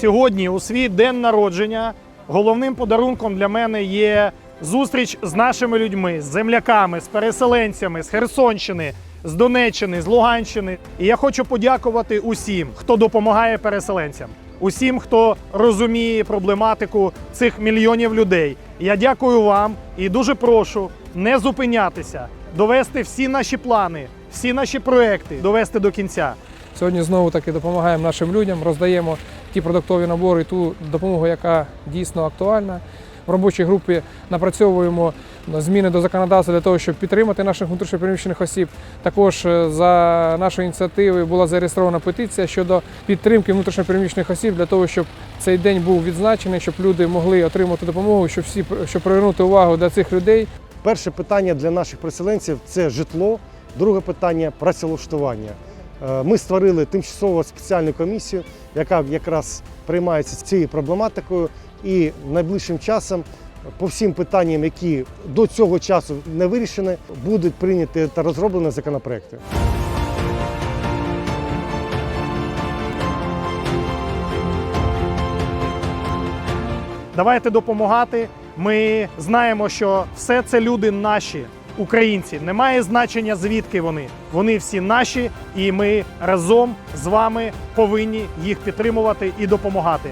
Сьогодні, у свій день народження, головним подарунком для мене є зустріч з нашими людьми, з земляками, з переселенцями, з Херсонщини, з Донеччини, з Луганщини. І я хочу подякувати усім, хто допомагає переселенцям, усім, хто розуміє проблематику цих мільйонів людей. Я дякую вам і дуже прошу не зупинятися, довести всі наші плани, всі наші проекти, довести до кінця. Сьогодні знову таки допомагаємо нашим людям, роздаємо ті продуктові набори, ту допомогу, яка дійсно актуальна. В робочій групі напрацьовуємо зміни до законодавства для того, щоб підтримати наших внутрішньопереміщених осіб. Також е, за нашою ініціативою була зареєстрована петиція щодо підтримки внутрішньопереміщених осіб для того, щоб цей день був відзначений, щоб люди могли отримати допомогу, щоб всі щоб привернути увагу до цих людей. Перше питання для наших переселенців це житло. Друге питання працевлаштування. Е, Ми створили тимчасову спеціальну комісію, яка якраз приймається цією проблематикою, і найближчим часом по всім питанням, які до цього часу не вирішені, будуть прийняті та розроблені законопроекти. Давайте допомагати. Ми знаємо, що все це люди наші, українці. Немає значення звідки вони. Вони всі наші, і ми разом з вами повинні їх підтримувати і допомагати.